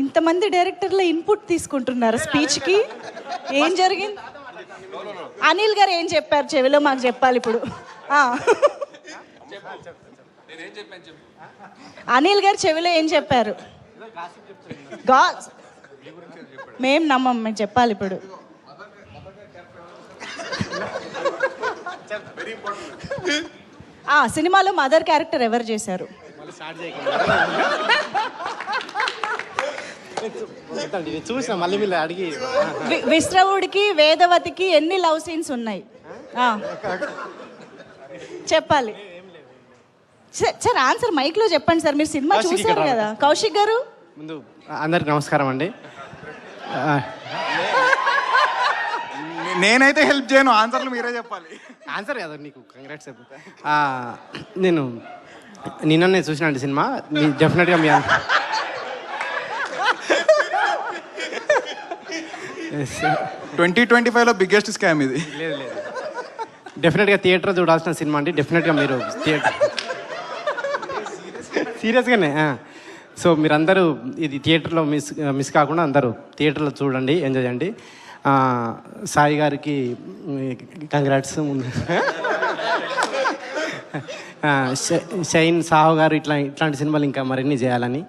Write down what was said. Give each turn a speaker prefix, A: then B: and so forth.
A: ఇంతమంది డైరెక్టర్ల ఇన్పుట్ తీసుకుంటున్నారు స్పీచ్కి ఏం జరిగింది? అనిల్ గారు ఏం చెప్పారు? చెవిలో మాకు చెప్పాలి ఇప్పుడు. అనిల్ గారు చెవిలో ఏం చెప్పారు? మేం నమ్మం మేము చెప్పాలి ఇప్పుడు. సినిమాలో మదర్ క్యారెక్టర్ ఎవరు చేశారు?
B: చూసిన మళ్ళీ మీరు అడిగి
A: విశ్రవుడికి వేదవతికి ఎన్ని లవ్ సీన్స్ ఉన్నాయి. చెప్పాలి. సార్- సార్ ఆన్సర్ మైక్లో చెప్పండి సార్. మీరు సినిమా
B: కౌశిక్
A: చూసారు కదా. కౌశిక్ గారు?
B: ముందు అందరికి నమస్కారం అండి.
C: నేనైతే హెల్ప్ చేయను. ఆన్సర్లు మీరే చెప్పాలి.
B: ఆన్సర్ కదా నీకు కంగ్రాట్స్ నేను నిన్ననే చూసినండి సినిమా. మీ డెఫినెట్గా మీ
C: ట్వంటీ ట్వంటీ ఫైవ్లో బిగ్గెస్ట్ స్కామ్ ఇది.
B: లేదు లేదు. డెఫినెట్గా థియేటర్ చూడాల్సిన సినిమా అండి. డెఫినెట్గా మీరు థియేటర్ సీరియస్గానే సో మీరందరూ ఇది థియేటర్లో మిస్ మిస్ కాకుండా అందరూ థియేటర్లో చూడండి ఎంజాయ్ చేయండి. సాయి గారికి కంగ్రాట్స్ ముందు. షైన్ సాహు గారు ఇట్లా ఇట్లాంటి సినిమాలు ఇంకా మరిన్ని చేయాలని.